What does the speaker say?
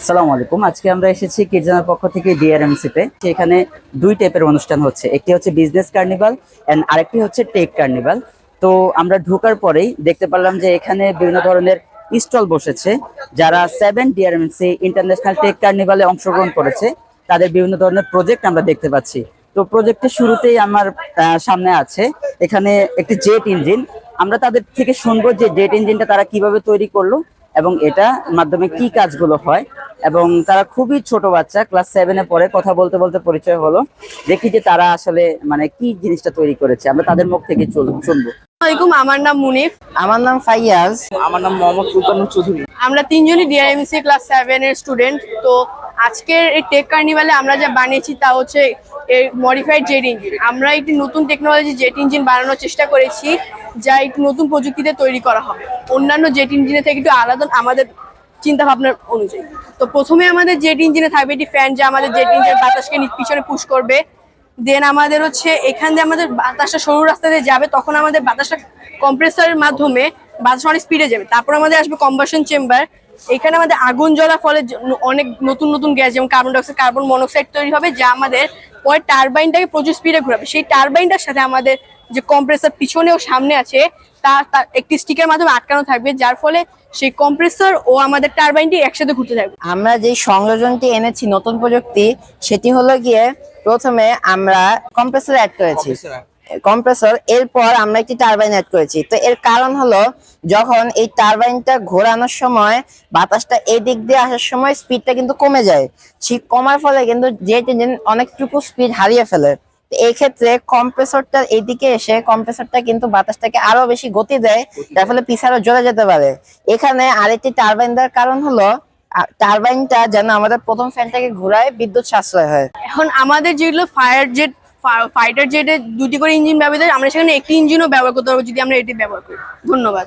আসসালামু আলাইকুম। আজকে আমরা এসেছি কিরজানার পক্ষ থেকে ডিআরএমসি তে। এখানে দুই টাইপের অনুষ্ঠান হচ্ছে। একটি হচ্ছে বিজনেস কার্নিভাল এন্ড আরেকটি হচ্ছে টেক কার্নিভাল তো আমরা ঢোকার পরেই দেখতে পারলাম যে এখানে বিভিন্ন ধরনের স্টল বসেছে। যারা সেভেন ডিআরএমসি ইন্টারন্যাশনাল টেক কার্নিভালে অংশগ্রহণ করেছে, তাদের বিভিন্ন ধরনের প্রজেক্ট আমরা দেখতে পাচ্ছি। তো প্রজেক্টের শুরুতেই আমার সামনে আছে এখানে একটি জেট ইঞ্জিন আমরা তাদের থেকে শুনব যে জেট ইঞ্জিনটা তারা কীভাবে তৈরি করল। এবং এটা মাধ্যমে কি কাজগুলো হয়? এবং তারা খুবই ছোট বাচ্চা ক্লাস সেভেনে পরে কথা বলতে বলতে পরিচয় হলো। দেখি যে তারা আসলে মানে কি জিনিসটা তৈরি করেছে। আমরা তাদের মুখ থেকে শুনব। আসসালামাইকুম আমার নাম মুনিফ আমার নাম ফাইয়াজ। আমার নাম মোহাম্মদ সুলতানুর চৌধুরী। আমরা তিনজনই ডিআইএমসি ক্লাস সেভেন এর স্টুডেন্ট তো আজকের এই টেক কার্নিভালে আমরা যা বানিয়েছি তা হচ্ছে এই মডিফাইড জেট ইঞ্জিন আমরা একটি নতুন টেকনোলজি জেট ইঞ্জিন বানানোর চেষ্টা করেছি, যা একটি নতুন প্রযুক্তিতে তৈরি করা হবে। অন্যান্য জেট ইঞ্জিনের থেকে একটু আলাদা আমাদের চিন্তা ভাবনার অনুযায়ী। তো প্রথমে আমাদের জেট ইঞ্জিনে থাকবে একটি ফ্যান যা আমাদের জেট ইঞ্জিনের বাতাসকে পিছনে পুশ করবে। দেন আমাদের হচ্ছে এখান দিয়ে আমাদের বাতাসটা সরু রাস্তা দিয়ে যাবে, তখন আমাদের বাতাসটা কম্প্রেসারের মাধ্যমে বাতাস অনেক স্পিডে যাবে। তারপর আমাদের আসবে কম্বাসন চেম্বার এখানে আমাদের আগুন জ্বলার ফলে অনেক নতুন নতুন গ্যাস যেমন কার্বন ডাইঅক্সাইড কার্বন মনোক্সাইড তৈরি হবে, যা আমাদের পরে টারবাইনটাকে প্রচুর স্পিডে ঘুরাবে। সেই টারবাইনটার সাথে আমাদের যে কম্প্রেসার পিছনে ও সামনে আছে তা তার একটি স্টিকের মাধ্যমে আটকানো থাকবে যার ফলে সেই কম্প্রেসর ও আমাদের টারবাইনটি একসাথে ঘুরতে থাকবে। আমরা যে সংযোজনটি এনেছি নতুন প্রযুক্তি সেটি হলো গিয়ে প্রথমে আমরা কম্প্রেসর অ্যাড করেছি। কম্প্রেসর এরপর আমরা একটি টারবাইন অ্যাড করেছি। তো এর কারণ হলো, যখন এই টারবাইনটা ঘোরানোর সময়, বাতাসটা এই দিক দিয়ে আসার সময় স্পিডটা কিন্তু কমে যায়। ঠিক কমার ফলে কিন্তু জেট ইঞ্জিন অনেকটুকু স্পিড হারিয়ে ফেলে। এই ক্ষেত্রে কম্প্রেসরটা এইদিকে এসে কম্প্রেসরটা কিন্তু বাতাসটাকে আরও বেশি গতি দেয়, যার ফলে পিছারও জ্বলে যেতে পারে। এখানে আরেকটি টারবাইন দেওয়ার কারণ হলো টারবাইনটা যেন আমাদের প্রথম ফ্যানটাকে ঘোরায়, বিদ্যুৎ সাশ্রয় হয়। এখন আমাদের যেগুলো ফায়ার জেট ফাইটার জেটে দুটি করে ইঞ্জিন ব্যবহৃত আমরা সেখানে একটি ইঞ্জিনও ব্যবহার করতে পারব যদি আমরা এটি ব্যবহার করি। ধন্যবাদ।